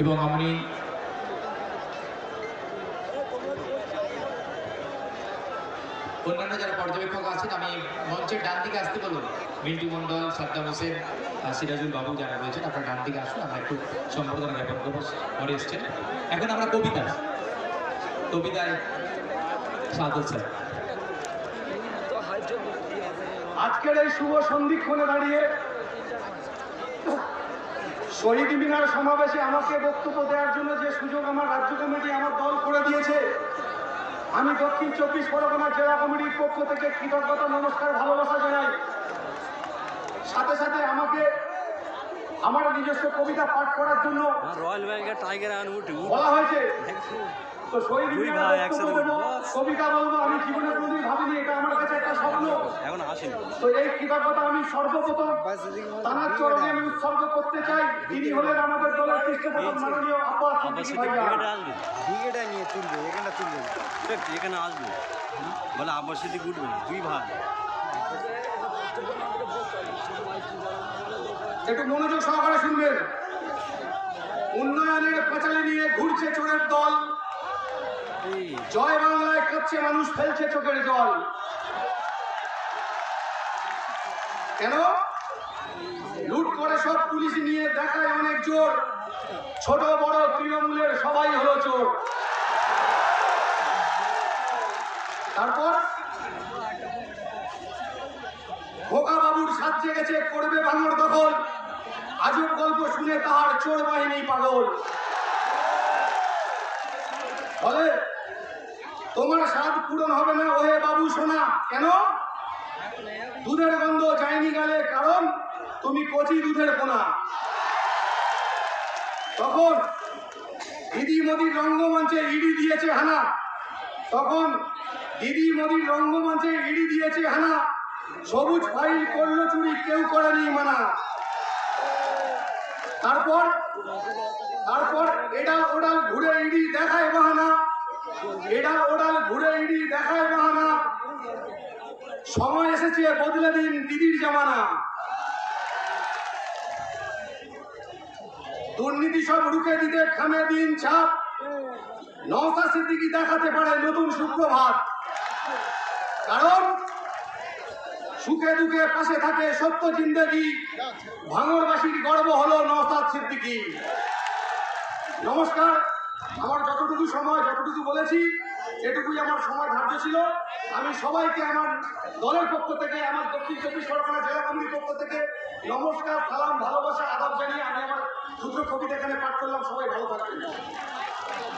এবং আমি অন্যান্য যারা পর্যবেক্ষক আছেন, আমি মঞ্চের ডান দিকে আসতে বলুন। মিন্টু মণ্ডল, সাদ্দাম হোসেন সিরাজুল বাবু যারা রয়েছেন, আপনারা ডান দিকে আসুন, আমরা একটু সম্বর্ধনা জ্ঞাপন করব পরে এসছেন এখন আমরা কবিতা কবিতায় সাদর স্যার। আজকের এই শুভ সন্ধিক্ষণে দাঁড়িয়ে শহীদ মিনার সমাবেশে আমাকে বক্তব্য দেওয়ার জন্য যে সুযোগ আমার রাজ্য কমিটি আমার দল করে দিয়েছে আমি দক্ষিণ চব্বিশ পরগনা জেলা কমিটির পক্ষ থেকে কৃতজ্ঞতা নমস্কার ভালোবাসা জানাই সাথে সাথে আমাকে আমার নিজস্ব কবিতা পাঠ করার জন্য। বলা হয়েছে তো শহীদ দুই ভাই একসাথে কবিতা বলব আমি জীবনে কোনোদিন ভাবিনি এটা আমার কাছে একটা স্বপ্ন। এখন আসেনি। তো এই কৃতজ্ঞতা আমি সর্বপ্রথম তানার চরণে আমি উৎসর্গ করতে চাই। তিনি হলেন আমাদের দলের পৃষ্ঠপোষক মাননীয় আব্বাস সিদ্দিকী ভাইয়া। ক্রিকেটে নিয়ে তুলবে এখানটা তুলবে। এখানে আসবে। বলে আবার সেদিকে উঠবে না। দুই ভাই। একটু মনোযোগ সহকারে শুনবেন। উন্নয়নের পাঁচালি নিয়ে ঘুরছে চোরের দল। জয় বাংলায় কাচ্ছে মানুষ ফেলছে চোখের জল। কেন? লুট করে সব পুলিশ নিয়ে দেখায় অনেক জোর। ছোট, বড় তৃণমূলের সবাই হলো চোর। তারপর? খোকা বাবুর সাজে গেছে, করবে ভাঙর দখল। আজব গল্প শুনে তাহার চোর বাহিনী পাগল। বলে তোমার স্বাদ পূরণ হবে না, ওহে বাবু সোনা। কেন? দুধের গন্ধ যায়নি গেলে, কারণ তুমি কচি দুধের পোনা। তখন দিদি মোদির রঙ্গমঞ্চে ইডি দিয়েছে হানা। তখন দিদি মোদির রঙ্গমঞ্চে ইডি দিয়েছে হানা। সবুজ ফাইল করল চুরি, কেউ করেনি মানা। তারপর তারপর এডাল ওডাল ঘুরে ইডি দেখায় বাহানা এডাল ওডাল ঘুরে ইডি দেখায় বাহানা সময় এসেছে, বদলে দিন দিদির জামানা। দুর্নীতি সব রুখে দিতে খামে দিন ছাপ। নওসা সিদ্দিকি দেখাতে পারে নতুন সুপ্রভাত। কারণ সুখে দুঃখে পাশে থাকে সত্য জিন্দেগি। ভাঙরবাসীর গর্ব হলো নওসাদ সিদ্দিকি। নমস্কার। আমার যতটুকু সময়, যতটুকু বলেছি, এটুকুই আমার সময় ধার্য ছিল। আমি সবাইকে আমার দলের পক্ষ থেকে, আমার দক্ষিণ চব্বিশ পরগনা জেলা কমিটির পক্ষ থেকে নমস্কার, সালাম, ভালোবাসা, আদাব জানিয়ে আমি আমার ক্ষুদ্র কবিতা এখানে পাঠ করলাম। সবাই ভালো থাকবেন।